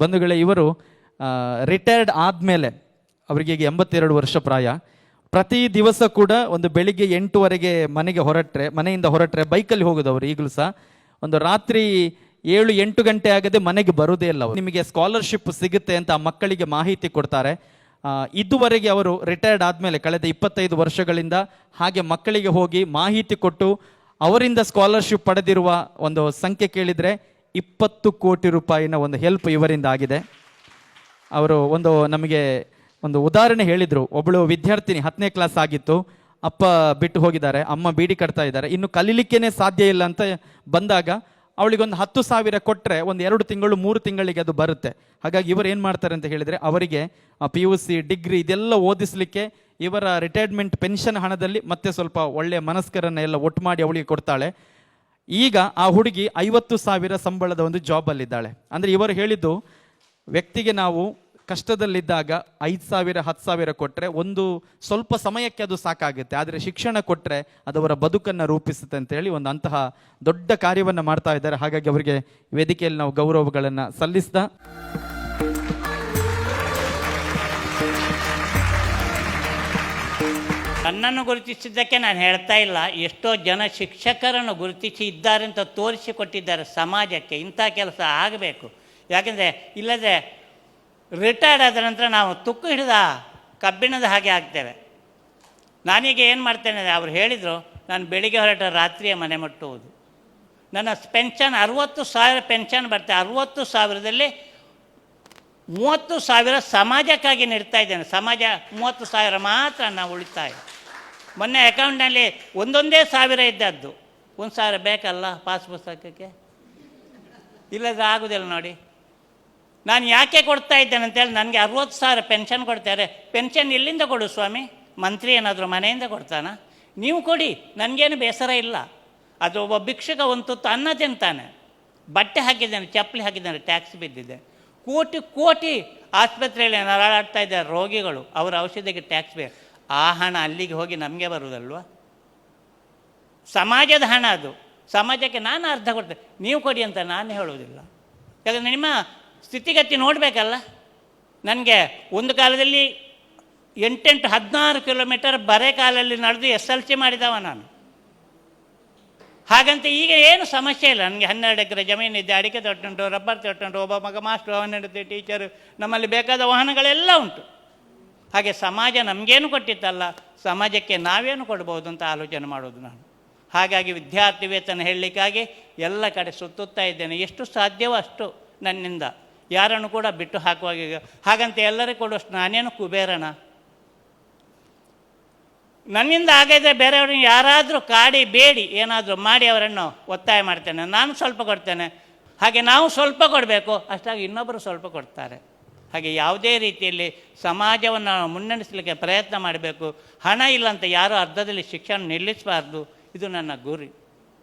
ಬಂಧುಗಳೇ, ಇವರು ರಿಟೈರ್ಡ್ ಆದಮೇಲೆ ಅವರಿಗೆ ಎಂಬತ್ತೆರಡು ವರ್ಷ ಪ್ರಾಯ. ಪ್ರತಿ ದಿವಸ ಕೂಡ ಒಂದು ಬೆಳಿಗ್ಗೆ ಎಂಟುವರೆಗೆ ಮನೆಗೆ ಹೊರಟ್ರೆ, ಮನೆಯಿಂದ ಹೊರಟ್ರೆ ಬೈಕಲ್ಲಿ ಹೋಗೋದು ಅವರು ಈಗಲೂ ಸಹ. ಒಂದು ರಾತ್ರಿ ಏಳು, ಎಂಟು ಗಂಟೆ ಆಗದೆ ಮನೆಗೆ ಬರೋದೇ ಇಲ್ಲ ನಿಮಗೆ ಸ್ಕಾಲರ್ಶಿಪ್ ಸಿಗುತ್ತೆ ಅಂತ ಆ ಮಕ್ಕಳಿಗೆ ಮಾಹಿತಿ ಕೊಡ್ತಾರೆ. ಇದುವರೆಗೆ ಅವರು ರಿಟೈರ್ಡ್ ಆದಮೇಲೆ ಕಳೆದ ಇಪ್ಪತ್ತೈದು ವರ್ಷಗಳಿಂದ ಹಾಗೆ ಮಕ್ಕಳಿಗೆ ಹೋಗಿ ಮಾಹಿತಿ ಕೊಟ್ಟು ಅವರಿಂದ ಸ್ಕಾಲರ್ಶಿಪ್ ಪಡೆದಿರುವ ಒಂದು ಸಂಖ್ಯೆ ಕೇಳಿದರೆ ಇಪ್ಪತ್ತು ಕೋಟಿ ರೂಪಾಯಿನ ಒಂದು ಹೆಲ್ಪ್ ಇವರಿಂದ ಆಗಿದೆ. ಅವರು ಒಂದು ನಮಗೆ ಒಂದು ಉದಾಹರಣೆ ಹೇಳಿದರು. ಒಬ್ಬಳು ವಿದ್ಯಾರ್ಥಿನಿ ಹತ್ತನೇ ಕ್ಲಾಸ್ ಆಗಿತ್ತು. ಅಪ್ಪ ಬಿಟ್ಟು ಹೋಗಿದ್ದಾರೆ. ಅಮ್ಮ ಬೀಡಿ ಕಟ್ತಾ ಇದ್ದಾರೆ. ಇನ್ನು ಕಲೀಲಿಕ್ಕೇ ಸಾಧ್ಯ ಇಲ್ಲ ಅಂತ ಬಂದಾಗ ಅವಳಿಗೊಂದು ಹತ್ತು ಸಾವಿರ ಕೊಟ್ಟರೆ ಒಂದು ಎರಡು ತಿಂಗಳು, ಮೂರು ತಿಂಗಳಿಗೆ ಅದು ಬರುತ್ತೆ. ಹಾಗಾಗಿ ಇವರು ಏನು ಮಾಡ್ತಾರೆ ಅಂತ ಹೇಳಿದರೆ ಅವರಿಗೆ ಪಿ ಯು ಸಿ ಡಿಗ್ರಿ ಇದೆಲ್ಲ ಓದಿಸ್ಲಿಕ್ಕೆ ಇವರ ರಿಟೈರ್ಮೆಂಟ್ ಪೆನ್ಷನ್ ಹಣದಲ್ಲಿ ಮತ್ತೆ ಸ್ವಲ್ಪ ಒಳ್ಳೆಯ ಮನಸ್ಕರನ್ನ ಎಲ್ಲ ಒಟ್ಟು ಮಾಡಿ ಅವಳಿಗೆ ಕೊಡ್ತಾಳೆ. ಈಗ ಆ ಹುಡುಗಿ ಐವತ್ತು ಸಾವಿರ ಸಂಬಳದ ಒಂದು ಜಾಬಲ್ಲಿದ್ದಾಳೆ. ಅಂದರೆ ಇವರು ಹೇಳಿದ್ದು, ವ್ಯಕ್ತಿಗೆ ನಾವು ಕಷ್ಟದಲ್ಲಿದ್ದಾಗ ಐದು ಸಾವಿರ, ಹತ್ತು ಸಾವಿರ ಕೊಟ್ಟರೆ ಒಂದು ಸ್ವಲ್ಪ ಸಮಯಕ್ಕೆ ಅದು ಸಾಕಾಗುತ್ತೆ. ಆದರೆ ಶಿಕ್ಷಣ ಕೊಟ್ಟರೆ ಅವರ ಬದುಕನ್ನು ರೂಪಿಸುತ್ತೆ ಅಂತ ಹೇಳಿ ಒಂದು ಅಂತಹ ದೊಡ್ಡ ಕಾರ್ಯವನ್ನು ಮಾಡ್ತಾ ಇದ್ದಾರೆ. ಹಾಗಾಗಿ ಅವರಿಗೆ ವೇದಿಕೆಯಲ್ಲಿ ನಾವು ಗೌರವಗಳನ್ನು ಸಲ್ಲಿಸ್ದ ನನ್ನನ್ನು ಗುರುತಿಸಿದ್ದಕ್ಕೆ ನಾನು ಹೇಳ್ತಾ ಇಲ್ಲ. ಎಷ್ಟೋ ಜನ ಶಿಕ್ಷಕರನ್ನು ಗುರುತಿಸಿ ಇದ್ದಾರೆ ಅಂತ ತೋರಿಸಿಕೊಟ್ಟಿದ್ದಾರೆ ಸಮಾಜಕ್ಕೆ. ಇಂಥ ಕೆಲಸ ಆಗಬೇಕು. ಯಾಕೆಂದರೆ ಇಲ್ಲದೆ ರಿಟೈರ್ಡ್ ಆದ ನಂತರ ನಾವು ತುಕ್ಕು ಹಿಡಿದ ಕಬ್ಬಿಣದ ಹಾಗೆ ಆಗ್ತೇವೆ. ನಾನೀಗ ಏನು ಮಾಡ್ತೇನೆ ಅವ್ರು ಹೇಳಿದರು, ನಾನು ಬೆಳಿಗ್ಗೆ ಹೊರಟ ರಾತ್ರಿಯ ಮನೆ ಮುಟ್ಟುವುದು. ನನ್ನ ಪೆನ್ಷನ್ ಅರುವತ್ತು ಸಾವಿರ ಪೆನ್ಷನ್ ಬರ್ತದೆ ಅರುವತ್ತು ಸಾವಿರದಲ್ಲಿ ಮೂವತ್ತು ಸಾವಿರ ಸಮಾಜಕ್ಕಾಗಿ ನೀಡ್ತಾ ಇದ್ದೇನೆ. ಸಮಾಜ ಮೂವತ್ತು ಸಾವಿರ ಮಾತ್ರ ನಾವು ಉಳಿತಾಯ. ಮೊನ್ನೆ ಅಕೌಂಟ್ನಲ್ಲಿ ಒಂದೊಂದೇ ಸಾವಿರ ಇದ್ದದ್ದು. ಒಂದು ಸಾವಿರ ಬೇಕಲ್ಲ ಪಾಸ್ ಪುಸ್ತಕಕ್ಕೆ? ಇಲ್ಲದ್ರೆ ಆಗೋದಿಲ್ಲ ನೋಡಿ. ನಾನು ಯಾಕೆ ಕೊಡ್ತಾ ಇದ್ದೇನೆ ಅಂತೇಳಿ ನನಗೆ ಅರುವತ್ತು ಸಾವಿರ ಪೆನ್ಷನ್ ಕೊಡ್ತಾರೆ. ಪೆನ್ಷನ್ ಎಲ್ಲಿಂದ ಕೊಡು ಸ್ವಾಮಿ? ಮಂತ್ರಿ ಏನಾದರೂ ಮನೆಯಿಂದ ಕೊಡ್ತಾನ? ನೀವು ಕೊಡಿ, ನನಗೇನು ಬೇಸರ ಇಲ್ಲ. ಅದು ಒಬ್ಬ ಭಿಕ್ಷುಕ ಒಂದು ತುತ್ತು ಅನ್ನ ತಿಂತಾನೆ. ಬಟ್ಟೆ ಹಾಕಿದ್ದಾನೆ, ಚಪ್ಪಲಿ ಹಾಕಿದ್ದಾನೆ ಟ್ಯಾಕ್ಸ್ ಬಿದ್ದಿದೆ. ಕೋಟಿ ಕೋಟಿ ಆಸ್ಪತ್ರೆಯಲ್ಲಿ ನರಳಾಡ್ತಾ ಇದ್ದಾರೆ ರೋಗಿಗಳು. ಅವರ ಔಷಧಿಗೆ ಟ್ಯಾಕ್ಸ್ ಬೇಕು. ಆ ಹಣ ಅಲ್ಲಿಗೆ ಹೋಗಿ ನಮಗೆ ಬರುವುದಲ್ವ ಸಮಾಜದ ಹಣ ಅದು. ಸಮಾಜಕ್ಕೆ ನಾನು ಅರ್ಥ ಕೊಡ್ತೇನೆ. ನೀವು ಕೊಡಿ ಅಂತ ನಾನು ಹೇಳುವುದಿಲ್ಲ. ಯಾಕಂದರೆ ನಿಮ್ಮ ಸ್ಥಿತಿಗತಿ ನೋಡಬೇಕಲ್ಲ? ನನಗೆ ಒಂದು ಕಾಲದಲ್ಲಿ ಎಂಟೆಂಟು ಹದಿನಾರು ಕಿಲೋಮೀಟರ್ ಬರೆ ಕಾಲಲ್ಲಿ ನಡೆದು ಎಸ್ ಎಲ್ ಸಿ ಮಾಡಿದವ ನಾನು. ಹಾಗಂತ ಈಗ ಏನು ಸಮಸ್ಯೆ ಇಲ್ಲ. ನನಗೆ ಹನ್ನೆರಡು ಎಕರೆ ಜಮೀನಿದೆ ಅಡಿಕೆ ತೊಟ್ಟುಂಟು, ರಬ್ಬರ್ ತೊಟ್ಟುಂಟು, ಒಬ್ಬ ಮಗ ಮಾಸ್ಟ್ರು, ಅವನಂತೆ ಟೀಚರು ನಮ್ಮಲ್ಲಿ ಬೇಕಾದ ವಾಹನಗಳೆಲ್ಲ ಉಂಟು. ಹಾಗೆ ಸಮಾಜ ನಮಗೇನು ಕೊಟ್ಟಿತ್ತಲ್ಲ, ಸಮಾಜಕ್ಕೆ ನಾವೇನು ಕೊಡ್ಬೋದು ಅಂತ ಆಲೋಚನೆ ಮಾಡೋದು ನಾನು. ಹಾಗಾಗಿ ವಿದ್ಯಾರ್ಥಿ ವೇತನ ಹೇಳಲಿಕ್ಕಾಗಿ ಎಲ್ಲ ಕಡೆ ಸುತ್ತುತ್ತಾ ಇದ್ದೇನೆ. ಎಷ್ಟು ಸಾಧ್ಯವೋ ಅಷ್ಟು ನನ್ನಿಂದ. ಯಾರನ್ನು ಕೂಡ ಬಿಟ್ಟು ಹಾಕುವಾಗ ಹಾಗಂತ ಎಲ್ಲರಿಗೂ ಕೊಡುವಷ್ಟು ನಾನೇನು ಕುಬೇರಣ ನನ್ನಿಂದ ಆಗದೆ ಬೇರೆಯವ್ರನ್ನ ಯಾರಾದರೂ ಕಾಡಿ ಬೇಡಿ, ಏನಾದರೂ ಮಾಡಿ ಅವರನ್ನು ಒತ್ತಾಯ ಮಾಡ್ತೇನೆ. ನಾನು ಸ್ವಲ್ಪ ಕೊಡ್ತೇನೆ. ಹಾಗೆ ನಾವು ಸ್ವಲ್ಪ ಕೊಡಬೇಕು, ಅಷ್ಟಾಗಿ ಇನ್ನೊಬ್ಬರು ಸ್ವಲ್ಪ ಕೊಡ್ತಾರೆ. ಹಾಗೆ ಯಾವುದೇ ರೀತಿಯಲ್ಲಿ ಸಮಾಜವನ್ನು ಮುನ್ನಡೆಸಲಿಕ್ಕೆ ಪ್ರಯತ್ನ ಮಾಡಬೇಕು. ಹಣ ಇಲ್ಲ ಅಂತ ಯಾರೂ ಅರ್ಧದಲ್ಲಿ ಶಿಕ್ಷಣ ನಿಲ್ಲಿಸಬಾರ್ದು. ಇದು ನನ್ನ ಗುರಿ.